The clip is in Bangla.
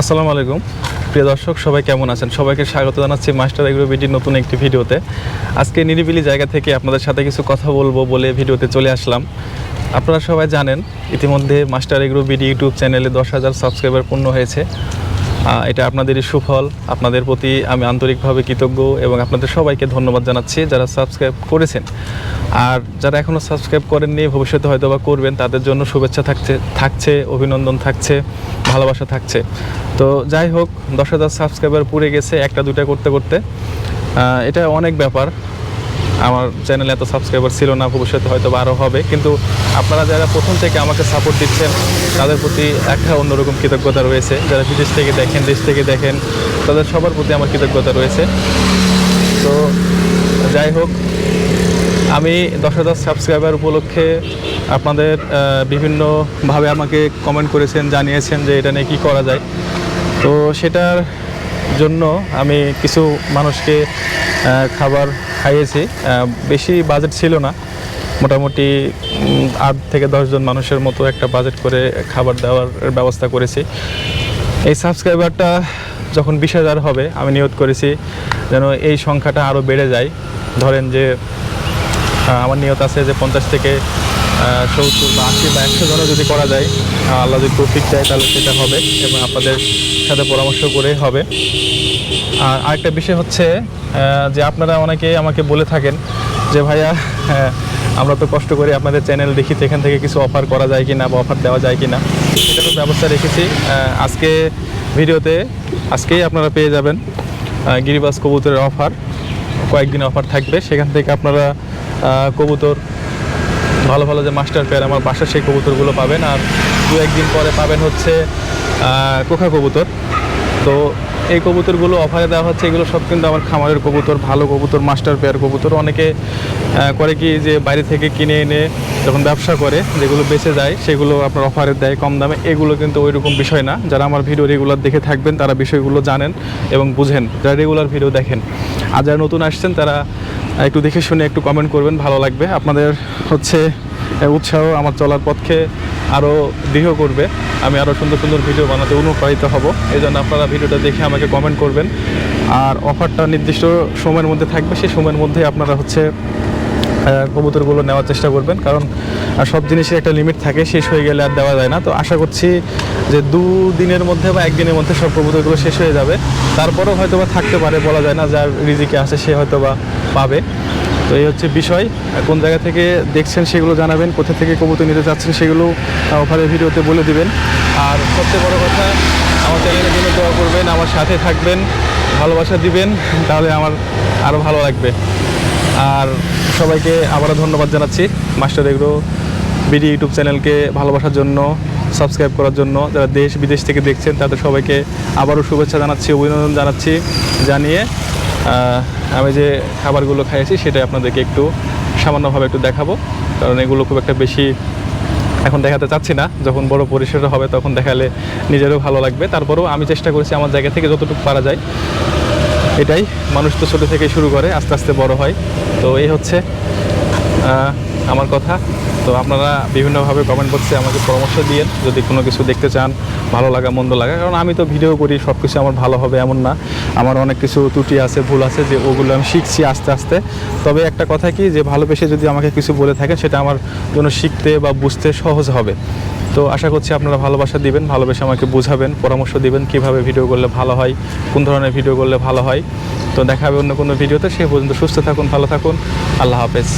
আসসালামু আলাইকুম। প্রিয় দর্শক, সবাই কেমন আছেন? সবাইকে স্বাগত জানাচ্ছি মাস্টার এগ্রো বিটির নতুন একটি ভিডিওতে। আজকে নিরিবিলি জায়গা থেকে আপনাদের সাথে কিছু কথা বলব বলে ভিডিওতে চলে আসলাম। আপনারা সবাই জানেন, ইতিমধ্যে মাস্টার এগ্রো বিডি ইউটিউব চ্যানেলে দশ হাজার সাবস্ক্রাইবার পূর্ণ হয়েছে। এটা আপনাদেরই সুফল। আপনাদের প্রতি আমি আন্তরিকভাবে কৃতজ্ঞ এবং আপনাদের সবাইকে ধন্যবাদ জানাচ্ছি যারা সাবস্ক্রাইব করেছেন। আর যারা এখনও সাবস্ক্রাইব করেননি, ভবিষ্যতে হয়তো বা করবেন, তাদের জন্য শুভেচ্ছা থাকছে থাকছে, অভিনন্দন থাকছে, ভালোবাসা থাকছে। তো যাই হোক, দশ হাজার সাবস্ক্রাইবার পুড়ে গেছে একটা দুটা করতে করতে। এটা অনেক ব্যাপার। আমার চ্যানেলে এত সাবস্ক্রাইবার ছিল না, ভবিষ্যতে হয়তো আরও হবে। কিন্তু আপনারা যারা প্রথম থেকে আমাকে সাপোর্ট দিচ্ছেন, তাদের প্রতি একটা অন্যরকম কৃতজ্ঞতা রয়েছে। যারা বিদেশ থেকে দেখেন, দেশ থেকে দেখেন, তাদের সবার প্রতি আমার কৃতজ্ঞতা রয়েছে। তো যাই হোক, আমি দশ হাজার সাবস্ক্রাইবার উপলক্ষে আপনাদের বিভিন্নভাবে আমাকে কমেন্ট করেছেন, জানিয়েছেন যে এটা নিয়ে কী করা যায়। তো সেটার জন্য আমি কিছু মানুষকে খাবার খাইয়েছি। বেশি বাজেট ছিল না। মোটামুটি আট থেকে দশজন মানুষের মতো একটা বাজেট করে খাবার দেওয়ার ব্যবস্থা করেছি। এই সাবস্ক্রাইবারটা যখন বিশ হবে, আমি নিয়োগ করেছি যেন এই সংখ্যাটা আরও বেড়ে যায়। ধরেন যে আমার নিয়ত আছে যে পঞ্চাশ থেকে সত্তর বা আশি বা একশো জনও যদি করা যায় আল্লাহ যদি তৌফিক দেয় তাহলে সেটা হবে এবং আপনাদের সাথে পরামর্শ করে হবে। আর আরেকটা বিষয় হচ্ছে যে আপনারা অনেকে আমাকে বলে থাকেন যে ভাইয়া হ্যাঁ, আমরা তো কষ্ট করে আপনাদের চ্যানেল দেখি এখান থেকে কিছু অফার করা যায় কি না বা অফার দেওয়া যায় কি না সেটারও ব্যবস্থা রেখেছি। আজকে ভিডিওতে আজকেই আপনারা পেয়ে যাবেন গিরিবাস কবুতরের অফার কয়েকদিন অফার থাকবে। সেখান থেকে আপনারা কবুতর, ভালো ভালো যে মাস্টার পেয়ার আমার বাসার সেই কবুতরগুলো পাবেন। আর দু একদিন পরে পাবেন হচ্ছে কোখা কবুতর। তো এই কবুতরগুলো অফারে দেওয়া হচ্ছে, এগুলো সব কিন্তু আমার খামারের কবুতর, ভালো কবুতর মাস্টার পেয়ার কবুতর। অনেকে করে কি যে বাইরে থেকে কিনে এনে যখন ব্যবসা করে, যেগুলো বেঁচে যায়, সেগুলো আপনার অফারে দেয় কম দামে। এগুলো কিন্তু ওই রকম বিষয় না। যারা আমার ভিডিও রেগুলার দেখে থাকবেন, তারা বিষয়গুলো জানেন এবং বুঝেন। যারা রেগুলার ভিডিও দেখেন, আর যারা নতুন আসছেন, তারা একটু দেখে শুনে একটু কমেন্ট করবেন, ভালো লাগবে। আপনাদের হচ্ছে উৎসাহ আমার চলার পথকে আরও দৃঢ় করবে। আমি আরও সুন্দর সুন্দর ভিডিও বানাতে অনুপ্রাণিত হব। এই জন্য আপনারা ভিডিওটা দেখে আমাকে কমেন্ট করবেন। আর অফারটা নির্দিষ্ট সময়ের মধ্যে থাকবে, সেই সময়ের মধ্যে আপনারা হচ্ছে কবুতরগুলো নেওয়ার চেষ্টা করবেন। কারণ সব জিনিসের একটা লিমিট থাকে, শেষ হয়ে গেলে আর দেওয়া যায় না। তো আশা করছি যে দু দিনের মধ্যে বা একদিনের মধ্যে সব কবুতরগুলো শেষ হয়ে যাবে। তারপরেও হয়তো বা থাকতে পারে, বলা যায় না যার রিজিকে আছে সে হয়তো বা পাবে। তো এই হচ্ছে বিষয়। কোন জায়গা থেকে দেখছেন সেগুলো জানাবেন, কোথা থেকে কবুতর নিতে চাচ্ছেন সেগুলো ওখানে ভিডিওতে বলে দিবেন। আর সবচেয়ে বড় কথা দোয়া করবেন, আমার সাথে থাকবেন, ভালোবাসা দিবেন, তাহলে আমার আরও ভালো লাগবে। আর সবাইকে আবারও ধন্যবাদ জানাচ্ছি মাস্টার এগ্রো বিডি ইউটিউব চ্যানেলকে ভালোবাসার জন্য, সাবস্ক্রাইব করার জন্য। যারা দেশ বিদেশ থেকে দেখছেন, তাদের সবাইকে আবারও শুভেচ্ছা জানাচ্ছি, অভিনন্দন জানাচ্ছি, জানিয়ে আমি যে খাবারগুলো খাইয়েছি, সেটাই আপনাদেরকে একটু সামান্যভাবে একটু দেখাবো, কারণ এগুলো খুব একটা বেশি এখন দেখাতে চাচ্ছি না। যখন বড় পরিসরে হবে তখন দেখালে নিজেরও ভালো লাগবে। তারপরেও আমি চেষ্টা করছি আমার জায়গা থেকে যতটুকু পারা যায়। এটাই। মানুষ তো ছোটো থেকে শুরু করে, আস্তে আস্তে বড় হয়। তো এই হচ্ছে আমার কথা। তো আপনারা বিভিন্নভাবে কমেন্ট বক্সে আমাকে পরামর্শ দিয়েন। যদি কোনো কিছু দেখতে চান, ভালো লাগা, মন্দ লাগা, কারণ আমি তো ভিডিও করি সব কিছু আমার ভালো হবে এমন না। আমার অনেক কিছু ত্রুটি আছে, ভুল আছে, যে ওগুলো আমি শিখছি আস্তে আস্তে। তবে একটা কথা কি, যে ভালোবেসে যদি আমাকে কিছু বলে থাকেন সেটা আমার জন্য শিখতে বা বুঝতে সহজ হবে। তো আশা করছি আপনারা ভালোবাসা দিবেন, ভালোবেসে আমাকে বোঝাবেন, পরামর্শ দিবেন, কীভাবে ভিডিও করলে ভালো হয়, কোন ধরনের ভিডিও করলে ভালো হয়। তো দেখা হবে অন্য কোনো ভিডিওতে সে পর্যন্ত সুস্থ থাকুন, ভালো থাকুন। আল্লাহ হাফেজ।